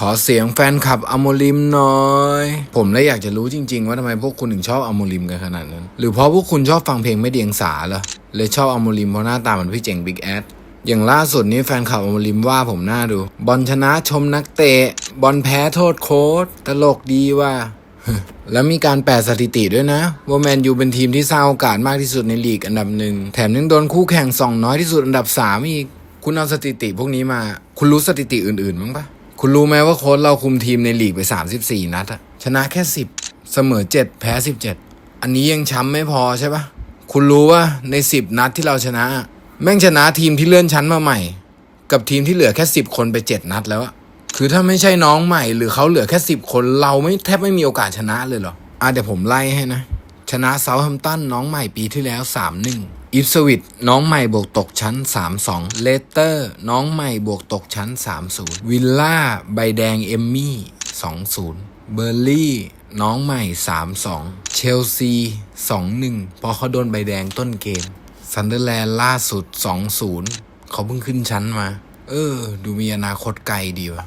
ขอเสียงแฟนคลับอโมลิมหน่อย ผมเลยอยากจะรู้จริง ๆ ว่าทำไมพวกคุณถึงชอบอโมลิมกันขนาดนั้น หรือเพราะพวกคุณชอบฟังเพลงไม่เดียงสาเหรอเลยชอบอโมลิมเพราะหน้าตาเหมือนพี่เจ๋งบิ๊กแอดอย่างล่าสุดนี้แฟนคลับอโมลิมว่าผมหน้าดู บอลชนะชมนักเตะ บอลแพ้โทษโค้ชตลกดีว่า แล้วมีการแปลสถิติด้วยนะว่าแมนยูเป็นทีมที่สร้างโอกาสมากที่สุดในลีกอันดับหนึ่ง แถมยังโดนคู่แข่งส่องน้อยที่สุดอันดับสามอีก คุณเอาสถิติพวกนี้มา คุณรู้สถิติอื่นๆมั้งปะ คุณรู้ไหมว่าโค้ชเราคุมทีมในลีกไป 34 นัดอะชนะแค่ 10 เสมอ 7 แพ้ 17 อันนี้ยังช้ำไม่พอใช่ปะคุณรู้ว่าใน 10 นัดที่เราชนะ แม่งชนะทีมที่เลื่อนชั้นมาใหม่ กับทีมที่เหลือแค่ 10 คนไป 7 นัดแล้วอะคือถ้าไม่ใช่น้องใหม่ หรือเขาเหลือแค่ 10 คนเราไม่แทบไม่มีโอกาสชนะเลยเหรออะเดี๋ยวผมไล่ให้นะ ชนะเซาท์แฮมป์ตันน้องใหม่ปีที่แล้ว 3-1 อิฟสวิตน้องใหม่บวกตกชั้น 3-2 เลสเตอร์ น้องใหม่บวกตกชั้น 3-0 วิลล่า ใบแดงเอมมี่ 2-0 เบอร์ลี่ น้องใหม่ 3-2 เชลซี 2-1เพราะเขาโดนใบแดงต้นเกม ซันเดอร์แลนด์ล่าสุด 2-0 เขาเพิ่งขึ้นชั้นมา เออ ดูมีอนาคตไกลดีว่ะ